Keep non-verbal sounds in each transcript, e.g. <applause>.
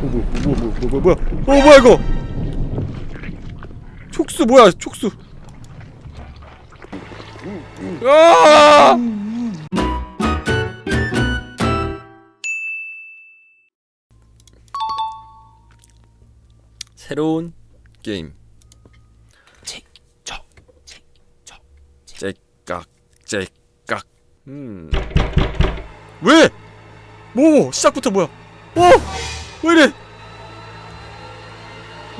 뭐, 뭐, 뭐, 뭐, 뭐, 뭐야? 어, 뭐야 이거? 촉수 뭐야? 촉수. 아! 새로운 게임. 째깍 째깍. 음. 왜? 뭐 시작부터 뭐야? 어? 왜 이래?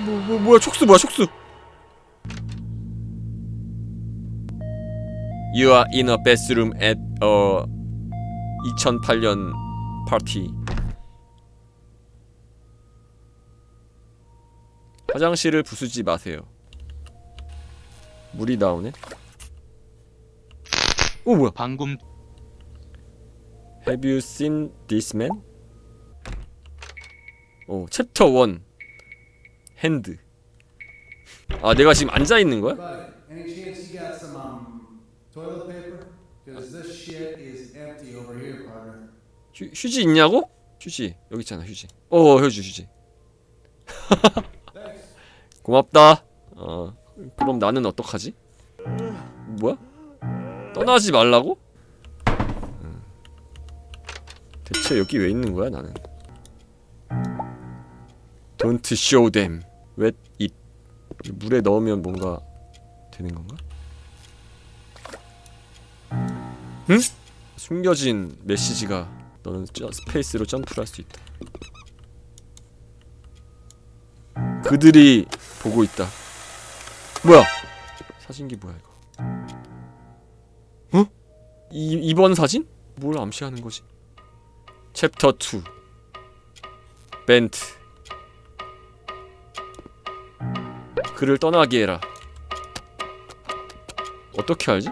뭐, 뭐 뭐야 촉수 뭐야 촉수? You are in a bathroom at a 2008년 파티. 화장실을 부수지 마세요. 물이 나오네. 오 뭐야? 방금 Have you seen this man? 오 챕터 1 핸드. 아 내가 지금 앉아 있는 거야? Um. 휴, 휴지 있냐고? 휴지 여기 있잖아 휴지. 어 휴지 휴지. 고맙다. 어 그럼 나는 어떡하지? 뭐야? 떠나지 말라고? 음. 대체 여기 왜 있는 거야 나는? Don't show them. Wet it. 물에 넣으면 뭔가 되는 건가? 응? 숨겨진 메시지가 너는 저 스페이스로 점프를 할 수 있다. 그들이 보고 있다. 뭐야? 사진기 뭐야 이거? 어? 이 이번 사진? 뭘 암시하는 거지? 챕터 2 벤트 그를 떠나게 해라. 어떻게 알지?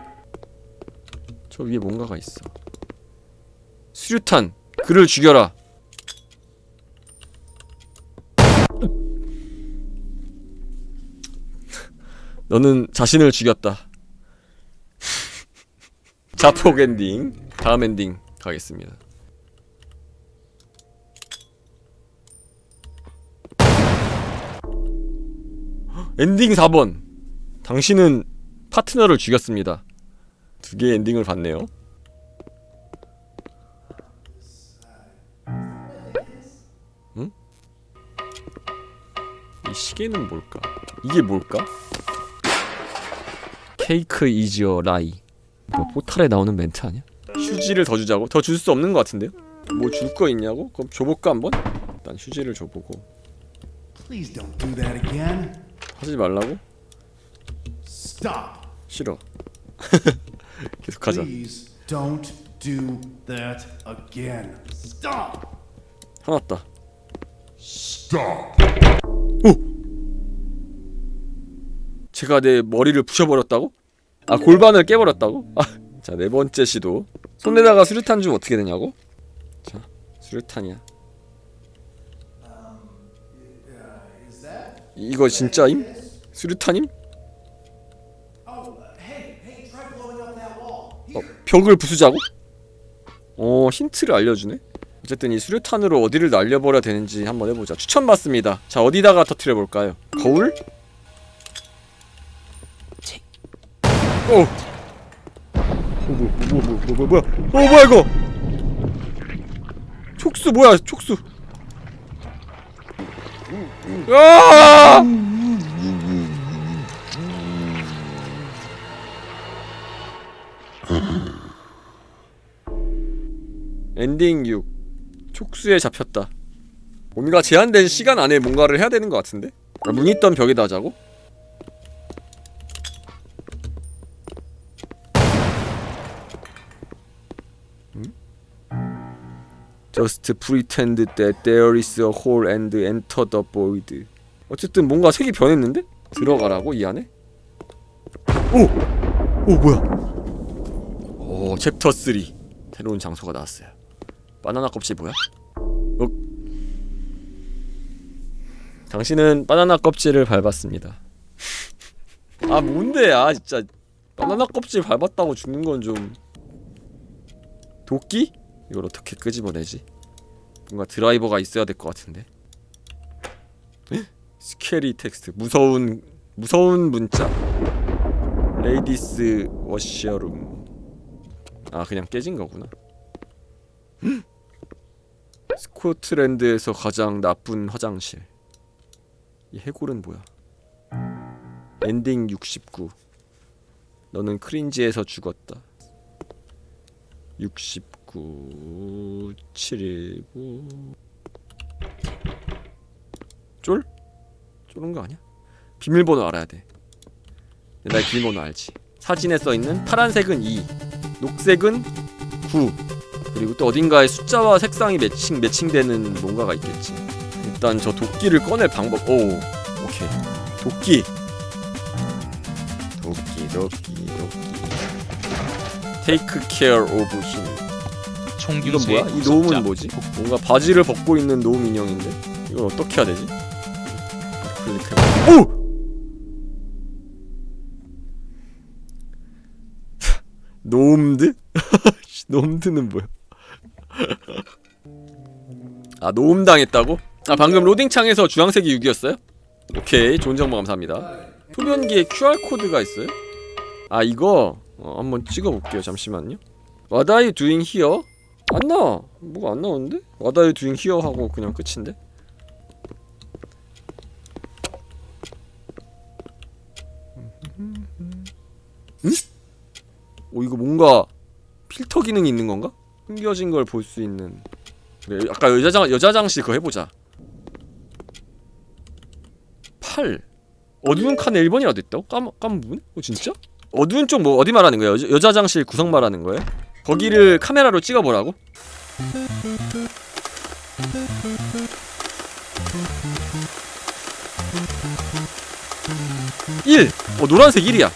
저 위에 뭔가가 있어. 수류탄 그를 죽여라. 너는 자신을 죽였다. <laughs> 자폭 엔딩. 다음 엔딩 가겠습니다. 엔딩 4번. 당신은 파트너를 죽였습니다. 두 개의 엔딩을 봤네요. 응? 이 시계는 뭘까? 이게 뭘까? 케이크 이지어 라이. 뭐 포탈에 나오는 멘트 아니야? 휴지를 더 주자고? 더 줄 수 없는 것 같은데요? 뭐 줄 거 있냐고? 그럼 줘볼까 한번? 일단 휴지를 줘보고 Please don't do that again. 하지 말라고? Stop. 싫어. <laughs> 계속하자. Please don't do that again. Stop. 화났다. 오! 제가 내 머리를 부셔버렸다고? 아 골반을 깨버렸다고? 아, 자네 번째 시도. 손에다가 수류탄 주면 어떻게 되냐고? 자 수류탄이야. 이거 진짜임? 수류탄임? 어, 벽을 부수자고? 어 힌트를 알려주네. 어쨌든 이 수류탄으로 어디를 날려버려야 되는지 한번 해보자. 추천받습니다. 자 어디다가 터트려 볼까요? 거울? 오. 어, 뭐, 뭐, 뭐, 뭐, 뭐, 뭐야? 어, 뭐야 이거? 촉수 뭐야? 촉수. 아! 엔딩 6 촉수에 잡혔다 뭔가 제한된 시간 안에 뭔가를 해야 되는 것 같은데? 아, 문 있던 벽에다 하자고? Just pretend that there is a hole and enter the void 어쨌든 뭔가 색이 변했는데? 들어가라고 이 안에? 오! 오 뭐야 오 챕터 3 새로운 장소가 나왔어요 바나나 껍질 뭐야? 어? 당신은 바나나 껍질을 밟았습니다. <laughs> 아 뭔데 아 진짜 바나나 껍질 밟았다고 죽는 건 좀 도끼? 이걸 어떻게 끄집어내지? 뭔가 드라이버가 있어야 될 것 같은데. 스케리 텍스트. 무서운 무서운 문자. 레이디스 워셔룸 아 그냥 깨진 거구나. 스코틀랜드에서 가장 나쁜 화장실. 이 해골은 뭐야? 엔딩 69 너는 크린지에서 죽었다. 69 719 쫄? 쫄은 거 아니야? 비밀번호 알아야 돼. 나 비밀번호 알지. 사진에 써 있는 파란색은 2, 녹색은 9. 그리고 또 어딘가에 숫자와 색상이 매칭 매칭되는 뭔가가 있겠지. 일단 저 도끼를 꺼낼 방법. 오, 오케이. 도끼. 도끼, 도끼, 도끼. Take care of him. 이건 총균수의 뭐야? 이. 노움은 뭐지? 뭔가 바지를 벗고 있는 노움 인형인데 이걸 어떻게 해야 되지? 클릭해. 오! <laughs> 노움드? 노움드는 <laughs> 뭐야? <laughs> 아 노움 당했다고? 아 방금 로딩 창에서 주황색이 6이었어요? 오케이 좋은 정보 감사합니다. 소변기에 QR 코드가 있어요? 아 이거 어, 한번 찍어볼게요. 잠시만요. What are you doing here? 안 나와. 뭐가 안 나오는데? You doing here 하고 그냥 끝인데? 응? 오 이거 뭔가 필터 기능이 있는 건가? 숨겨진 걸 볼 수 있는 그래 아까 여자장 여자장실 그거 해보자 8 어두운 칸에 1번이라도 있다고? 깜, 깜 부분? 어 진짜? 어두운 쪽 뭐 어디 말하는 거야? 여자, 여자장실 구성 말하는 거예요? 거기를 카메라로 찍어보라고? 일! 어 노란색 1이야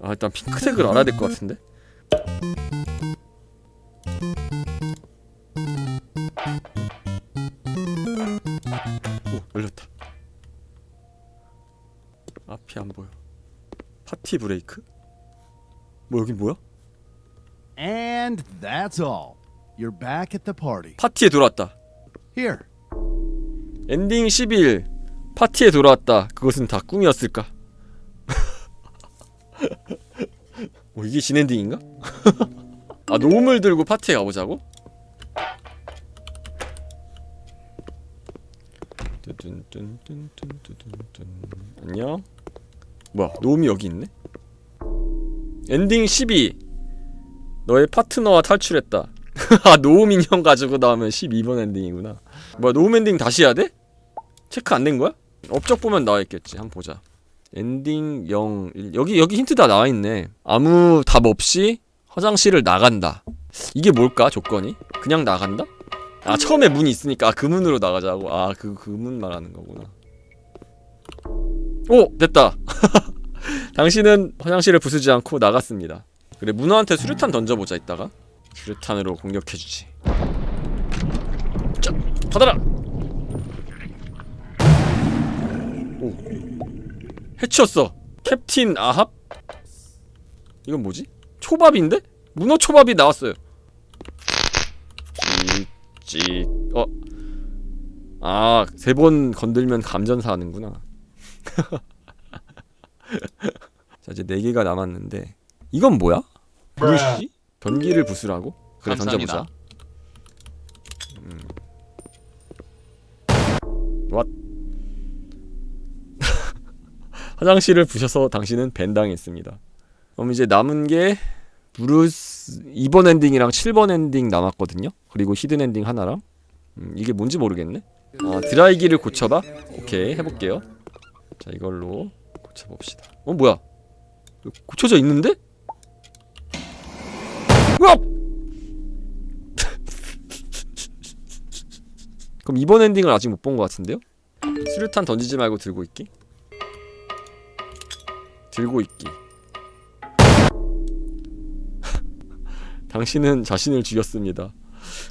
아 일단 핑크색을 알아야 될 것 같은데 오 열렸다 앞이 안 보여 파 티 브레이크? 뭐 여긴 뭐야? And that's all. You're back at the party. 파티에 돌아왔다 Here, 엔딩 12일 파티에 돌아왔다 그것은 다 꿈이었을까? <laughs> 뭐 이게 진엔딩인가? <laughs> 아 노움을 들고 파티에 가보자고? 안녕 뭐야 노움이 여기 있네? 엔딩 12 너의 파트너와 탈출했다 <laughs> 아 노움 인형 가지고 나오면 12번 엔딩이구나 뭐야 노움 엔딩 다시 해야 돼? 체크 안 된 거야? 업적 보면 나와 있겠지. 한번 보자. 엔딩 0 1. 여기 여기 힌트 다 나와 있네. 아무 답 없이 화장실을 나간다. 이게 뭘까 조건이? 그냥 나간다? 아 처음에 문이 있으니까 아, 그 문으로 나가자고. 아 그 그 문 말하는 거구나. 오 됐다. <laughs> 당신은 화장실을 부수지 않고 나갔습니다. 그래 문어한테 수류탄 던져보자 이따가. 수류탄으로 공격해주지. 자 받아라. 해치웠어 캡틴 아합? 이건 뭐지? 초밥인데? 문어 초밥이 나왔어요 찍찍 어? 아 세 번 건들면 감전사 하는구나 <laughs> 자 이제 네 개가 남았는데 이건 뭐야? 브루시? 변기를 부수라고? 그래 감사합니다. 던져보자 음. 왓 <laughs> 화장실을 부셔서 당신은 밴당했습니다. 그럼 이제 남은 게 브루스 2번 엔딩이랑 7번 엔딩 남았거든요. 그리고 히든 엔딩 하나랑 음, 이게 뭔지 모르겠네. 아, 드라이기를 고쳐봐. 오케이 해볼게요. 자 이걸로 고쳐봅시다. 어 뭐야? 고쳐져 있는데? 으악! <laughs> 그럼 2번 엔딩을 아직 못 본 것 같은데요? 수류탄 던지지 말고 들고 있기. 들고 있기. <laughs> 당신은 자신을 죽였습니다.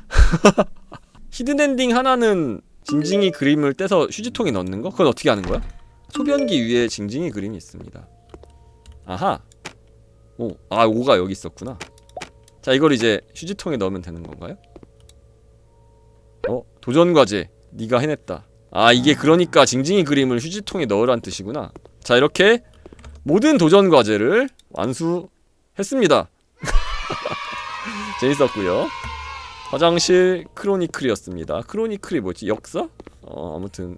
<laughs> 히든 엔딩 하나는 징징이 그림을 떼서 휴지통에 넣는 거? 그건 어떻게 하는 거야? 소변기 위에 징징이 그림이 있습니다. 아하. 오, 아 5가 여기 있었구나. 자, 이걸 이제 휴지통에 넣으면 되는 건가요? 도전 과제 네가 해냈다. 아 이게 그러니까 징징이 그림을 휴지통에 넣으란 뜻이구나. 자 이렇게 모든 도전 과제를 완수했습니다. <laughs> 재밌었고요. 화장실 크로니클이었습니다. 크로니클이 뭐지? 역사? 어 아무튼